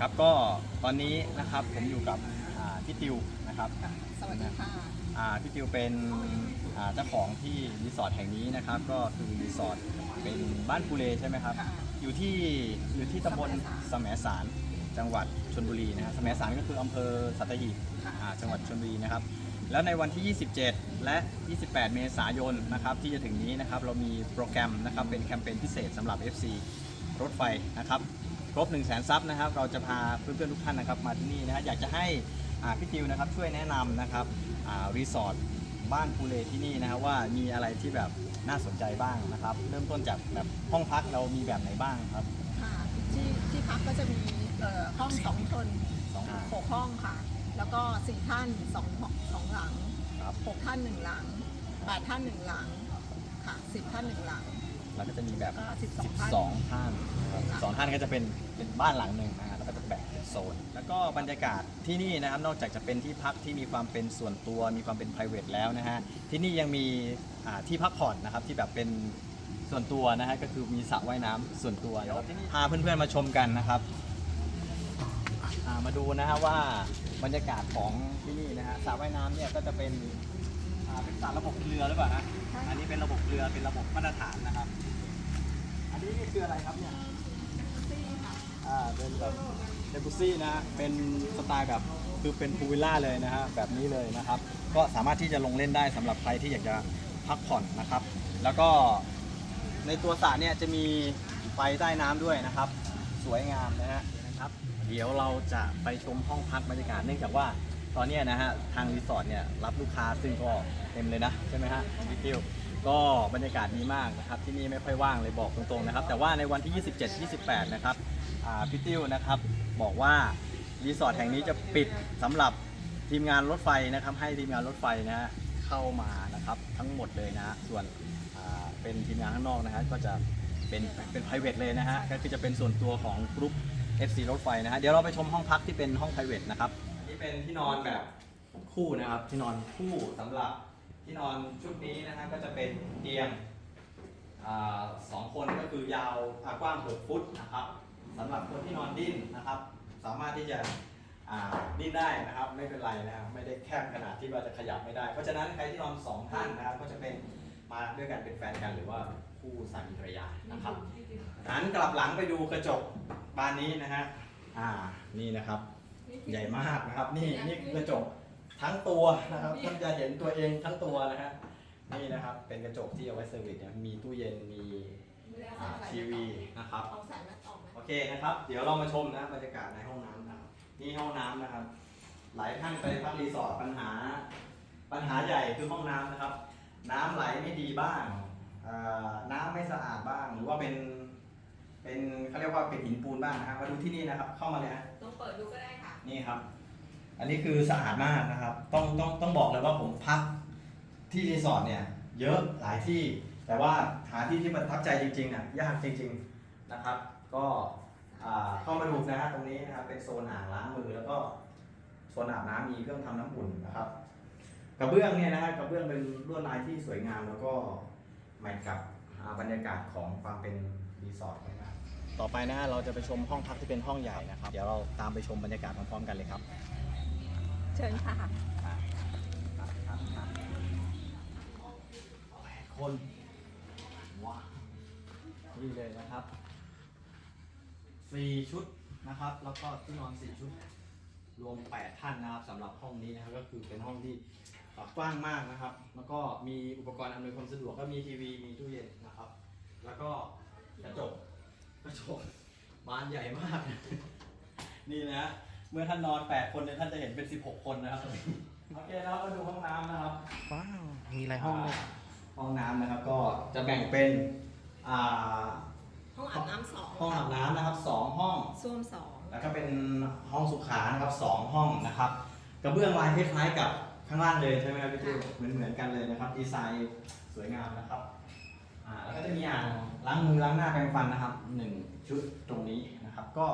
ครับก็ตอนนี้นะครับผมอยู่กับอ่าพี่ติวนะครับสวัสดีค่ะอ่าพี่ติวเป็นอ่าเจ้าของที่รีสอร์ทแห่งนี้นะครับก็คือรีสอร์ทเป็นบ้านปูเลใช่ไหมครับ ค่ะ อยู่ที่อยู่ที่ตำบลสมสารจังหวัดชลบุรีนะครับสมสารก็คืออำเภอสัตหีบค่ะ อ่าจังหวัดชลบุรีนะครับ แล้วในวันที่ 27 และ 28 เมษายนนะครับที่จะถึงนี้นะครับเรามีโปรแกรมนะครับเป็นแคมเปญพิเศษสำหรับ FC รถไฟนะครับ ครบ1 0 0 0 0แสนซับนะครับ เราจะพาเพื่อนๆทุกท่านนะครับมาที่นี่นะฮะอยากจะให้อ่าพี่ติวนะครับช่วยแนะนำนะครับอ่ารีสอร์ทบ้านภูเลที่นี่นะครับว่ามีอะไรที่แบบน่าสนใจบ้างนะครับ เริ่มต้นจากแบบห้องพักเรามีแบบไหนบ้างครับค่ะที่ที่พักก็จะมีเอ่อห้องสองคนสองหกห้องค่ะ แล้วก็สี่ท่านสองสองหลังครับหกท่านหนึ่งหลังแปดท่านหนึ่งหลังค่ะสิบท่านหนึ่งหลัง แล้วก็จะมีแบบก็สิบสองท่าน12ท่านนะครับ12ท่านก็จะเป็นเป็นบ้านหลังหนึ่งนะฮะแล้วก็จะแบ่งเป็นโซน แล้วก็บรรยากาศที่นี่นะครับนอกจากจะเป็นที่พักที่มีความเป็นส่วนตัว มีความเป็น p r i v a t แล้วนะฮะที่นี่ยังมีอ่าที่พักผ่อนนะครับที่แบบเป็นส่วนตัวนะฮะก็คือมีสระว่ายน้ำส่วนตัวเดี๋ยวพาเพื่อนๆมาชมกันนะครับอ่ามาดูนะฮะว่าบรรยากาศของที่นี่นะฮะสระว่ายน้ำเนี่ยก็จะเป็น อ่าเป็นสระระบบเรือหรือเปล่าฮะใช่อันนี้เป็นระบบเรือเป็นระบบมาตรฐานนะครับ อันนี้นี่คืออะไรครับเนี่ยซี่ค่ะอ่าเป็นแบบเดบุซี่นะฮะเป็นสไตล์แบบคือเป็นพูลวิลล่าเลยนะฮะแบบนี้เลยนะครับ ก็สามารถที่จะลงเล่นได้สำหรับใครที่อยากจะพักผ่อนนะครับ แล้วก็ในตัวสระเนี่ยจะมีไฟใต้น้ำด้วยนะครับ สวยงามนะฮะนะครับ เดี๋ยวเราจะไปชมห้องพักบรรยากาศเนื่องจากว่า ตอนนี้นะฮะทางรีสอร์ทเนี่ยรับลูกค้าซึ่งก็เต็มเลยนะใช่ไหมฮะพี่ติวก็บรรยากาศดีมากนะครับที่นี่ไม่ค่อยว่างเลยบอกตรงๆนะครับ แต่ว่าในวันที่ 27 28 นะครับพี่ติวนะครับบอกว่ารีสอร์ทแห่งนี้จะปิดสำหรับทีมงานรถไฟนะครับ ให้ทีมงานรถไฟนะฮะเข้ามานะครับทั้งหมดเลยนะฮะส่วนเป็นทีมงานข้างนอกนะฮะก็จะเป็นเป็น private เลยนะฮะก็คือจะเป็นส่วนตัวของกรุ๊ป FC รถไฟนะฮะเดี๋ยวเราไปชมห้องพักที่เป็นห้อง private นะครับ เป็นที่นอนแบบคู่นะครับ ที่นอนคู่สำหรับที่นอนชุดนี้นะฮะก็จะเป็นเตียงอาสองคนก็คือยาวอ่ากว้าง 6 ฟุตนะครับสำหรับคนที่นอนดิ้นนะครับ สามารถที่จะอ่าดิ้นได้นะครับ ไม่เป็นไรนะครับไม่ได้แคบขนาดที่ว่าจะขยับไม่ได้ เพราะฉะนั้นใครที่นอนสองท่านนะครับ ก็จะเป็นมาด้วยกันเป็นแฟนกันหรือว่าคู่สามีภรรยานะครับหันกลับหลังไปดูกระจกบานนี้นะฮะอ่านี่นะครับ ใหญ่มากนะครับ นี่นี่คือกระจกทั้งตัวนะครับท่านจะเห็นตัวเองทั้งตัวนะฮะนี่นะครับ เป็นกระจกที่เอาไว้เซอร์วิสเนี่ยมีตู้เย็นมีอ่าทีวีนะครับเอาสายมัดออกไหมโอเคนะครับ เดี๋ยวเรามาชมนะบรรยากาศในห้องน้ำนะครับนี่ห้องน้ำนะครับ หลายท่านไปพักรีสอร์ทปัญหา ปัญหาใหญ่คือห้องน้ำนะครับ น้ำไหลไม่ดีบ้างเอ่อน้ำไม่สะอาดบ้างหรือว่าเป็นเป็นเขาเรียกว่าเป็นหินปูนบ้างนะครับมาดูที่นี่นะครับ เข้ามาเลยฮะต้องเปิดดูก็ได้ค่ะ นี่ครับ อันนี้คือสะอาดมากนะครับ ต้องต้องต้องบอกเลยว่าผมพักที่รีสอร์ทเนี่ยเยอะหลายที่ แต่ว่าหาที่ที่ประทับใจจริงๆอะยากจริง ๆนะครับ ก็อ่าเข้ามาดูนะฮะตรงนี้นะครับเป็นโซนอ่างล้างมือแล้วก็โซนอาบน้ำมีเครื่องทำน้ำอุ่นนะครับ กระเบื้องเนี่ยนะฮะกระเบื้องเป็นลวดลายที่สวยงามแล้วก็แมทกับอ่าบรรยากาศของความเป็น ต่อไปนะเราจะไปชมห้องพักที่เป็นห้องใหญ่นะครับ เดี๋ยวเราตามไปชมบรรยากาศพร้อมๆกันเลยครับ เชิญค่ะแปดคนว้าวนี่เลยนะครับสี่ชุดนะครับ แล้วก็ที่นอนสี่ชุด รวมแปดท่านนะครับสำหรับห้องนี้นะครับ ก็คือเป็นห้องที่กว้างมากนะครับ แล้วก็มีอุปกรณ์อำนวยความสะดวกก็มีทีวี มีตู้เย็นนะครับ แล้วก็กระจก กระจกบานใหญ่มาก นี่นะ เมื่อท่านนอน 8 คนเนี่ยท่านจะเห็นเป็น 16 คนนะครับ โอเคแล้วมาดูห้องน้ำนะครับ ว้าว มีหลายห้องเลยห้องน้ำนะครับก็จะแบ่งเป็นอ่าห้องอาบน้ำสองห้องอาบน้ำนะครับสองห้อง ส้วมสองแล้วก็เป็นห้องสุขานะครับสองห้องนะครับกระเบื้องลายคล้ายๆกับข้างล่างเลยใช่ไหมครับพี่จูเหมือนเหมือนๆกันเลยนะครับ ดีไซน์สวยงามนะครับ อ่าแล้วก็จะมีอ่างล้างมือล้างหน้าแปรงฟันนะครับหนึ่งชุดตรงนี้นะครับ ก็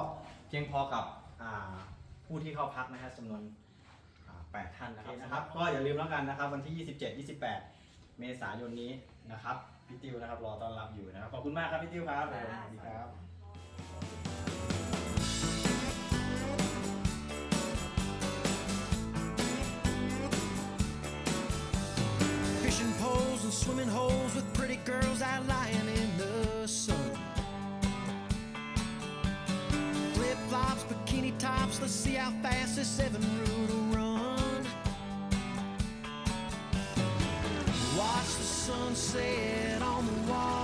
เพียงพอกับอ่าผู้ที่เข้าพักนะครับจำนวนอ่าแปดท่านนะครับนะครับ ก็อย่าลืมแล้วกันนะครับ วันที่ 27 28 เมษายนนี้นะครับพี่ติวนะครับรอต้อนรับอยู่นะครับขอบคุณมากครับพี่ติวครับผมสวัสดีครับ swimming holes with pretty girls out lying in the sun. Flip flops, bikini tops, let's see how fast this seven rule will run. Watch the sunset on the water.